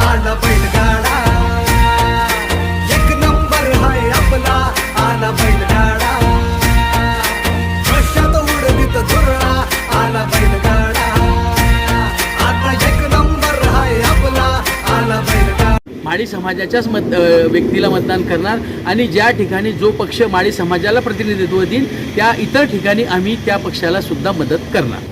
आला आपला आला माळी समाजाच्याच मत व्यक्तीला मतदान करणार आणि ज्या ठिकाणी जो पक्ष माळी समाजाला प्रतिनिधित्व देईल त्या इतर ठिकाणी आम्ही त्या पक्षाला सुद्धा मदत करणार.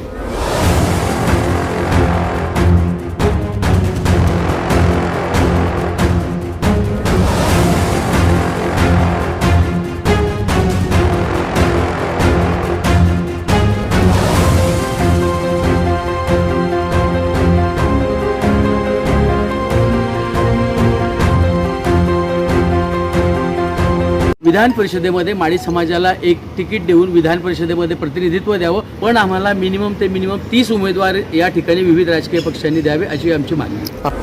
विधान परिषदेमध्ये माळी समाजाला एक तिकीट देऊन विधान परिषदेमध्ये प्रतिनिधित्व द्यावं पण आम्हाला मिनिमम ते मिनिमम तीस उमेदवार या ठिकाणी विविध राजकीय पक्षांनी द्यावे अशी आमची मागणी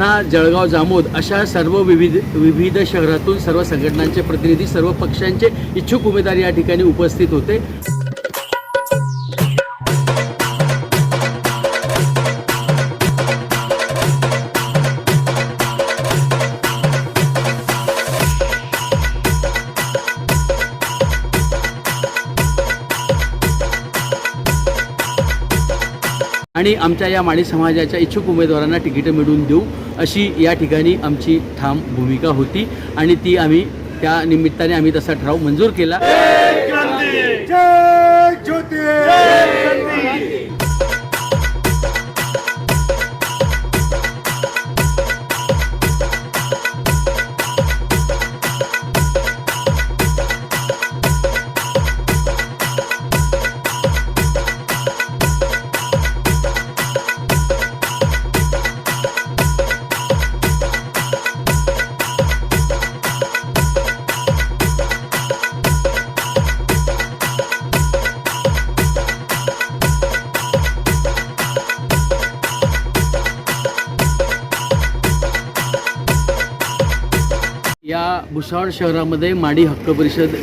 बुलढाणा जळगाव जामोद अशा सर्व विविध विविध शहरातून सर्व संघटनांचे प्रतिनिधी सर्व पक्षांचे इच्छुक उमेदवार या ठिकाणी उपस्थित होते. आणि आमच्या या माळी समाजाच्या इच्छुक उमेदवारांना तिकीटं मिळवून देऊ अशी या ठिकाणी आमची ठाम भूमिका होती. आणि ती आम्ही त्या निमित्ताने आम्ही तसा ठराव मंजूर केला. या भुसावळ शहरामध्ये माडी हक्क परिषद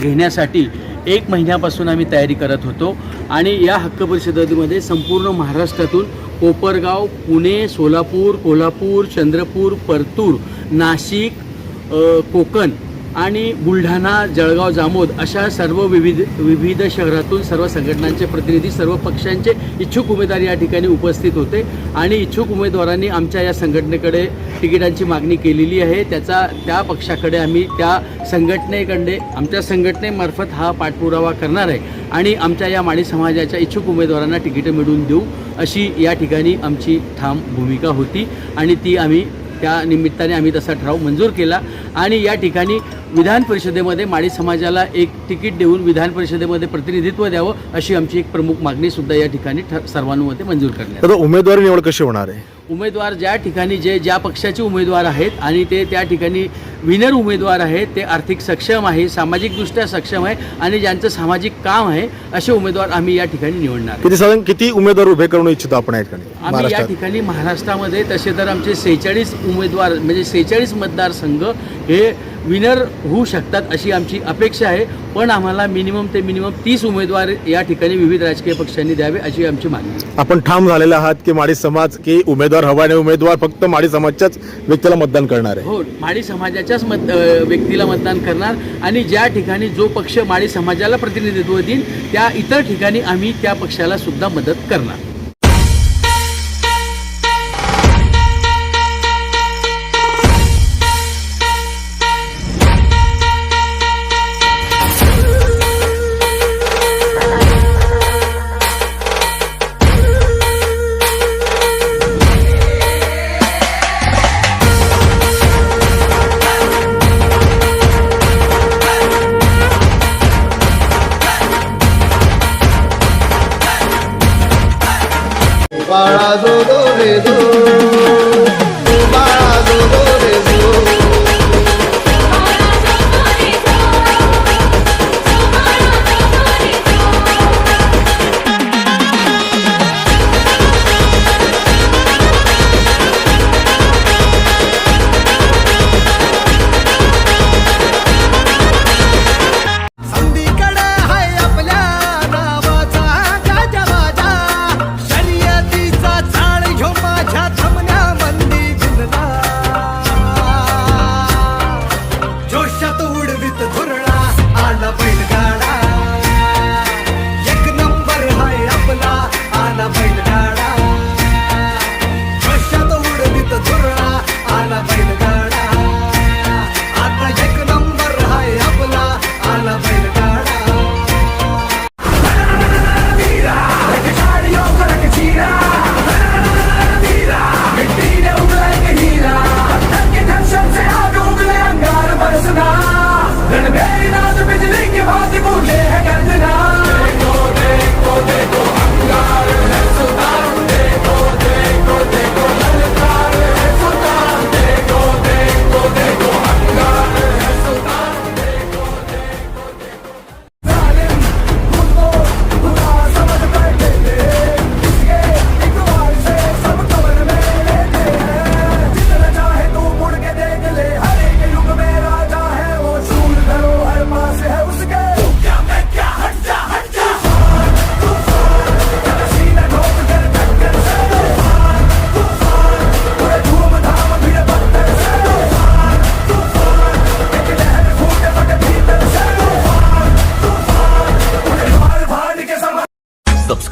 घेण्यासाठी एक महिन्यापासून आम्ही तयारी करत होतो. आणि या हक्क परिषदेमध्ये संपूर्ण महाराष्ट्रातून कोपरगाव पुणे सोलापूर कोल्हापूर चंद्रपूर परतूर नाशिक कोकण आणि बुलढाणा जळगाव जामोद अशा सर्व विविध विविध शहरातून सर्व संघटनांचे प्रतिनिधी सर्व पक्षांचे इच्छुक उमेदवार या ठिकाणी उपस्थित होते. आणि इच्छुक उमेदवारांनी आमच्या या संघटनेकडे तिकिटांची मागणी केलेली आहे. त्याचा त्या पक्षाकडे आम्ही त्या संघटनेकडे आमच्या संघटनेमार्फत हा पाठपुरावा करणार आहे. आणि आमच्या या माळी समाजाच्या इच्छुक उमेदवारांना तिकीटं मिळवून देऊ अशी या ठिकाणी आमची ठाम भूमिका होती. आणि ती आम्ही त्या निमित्ताने आम्ही तसा ठराव मंजूर केला. आणि या ठिकाणी विधान परिषदेमध्ये माळी समाजाला एक तिकीट देऊन विधान परिषदेमध्ये प्रतिनिधित्व द्यावं अशी आमची एक प्रमुख मागणी सुद्धा या ठिकाणी सर्वानुमते मंजूर करण्यात तर उमेदवारी निवड कशी होणार आहे? उमेदवार ज्या ठिकाणी जे ज्या पक्षाचे उमेदवार आहेत आणि ते त्या ठिकाणी विनर उमेदवार आहेत ते आर्थिक सक्षम आहे सामाजिकदृष्ट्या सक्षम आहे आणि ज्यांचं सामाजिक काम आहे असे उमेदवार आम्ही या ठिकाणी निवडणार. किती साधारण किती उमेदवार उभे करू इच्छितो आपण या ठिकाणी आम्ही या महाराष्ट्रात ठिकाणी महाराष्ट्रामध्ये तसे तर आमचे सेहेचाळीस उमेदवार म्हणजे सेहेचाळीस मतदारसंघ हे विनर होऊ शकतात अशी आमची अपेक्षा आहे पण आम्हाला मिनिमम ते मिनिमम तीस उमेदवार या ठिकाणी विविध राजकीय पक्षांनी द्यावे अशी आमची मागणी आहे. आपण ठाम झालेले आहात की माडी समाज की उमेदवार हवा आणि उमेदवार फक्त माडी समाजच्याच व्यक्तीला मतदान करणार आहे हो माळी त्याच्याच मत व्यक्तीला मतदान करणार आणि ज्या ठिकाणी जो पक्ष माळी समाजाला प्रतिनिधित्व देईल त्या इतर ठिकाणी आम्ही त्या पक्षाला सुद्धा मदत करणार.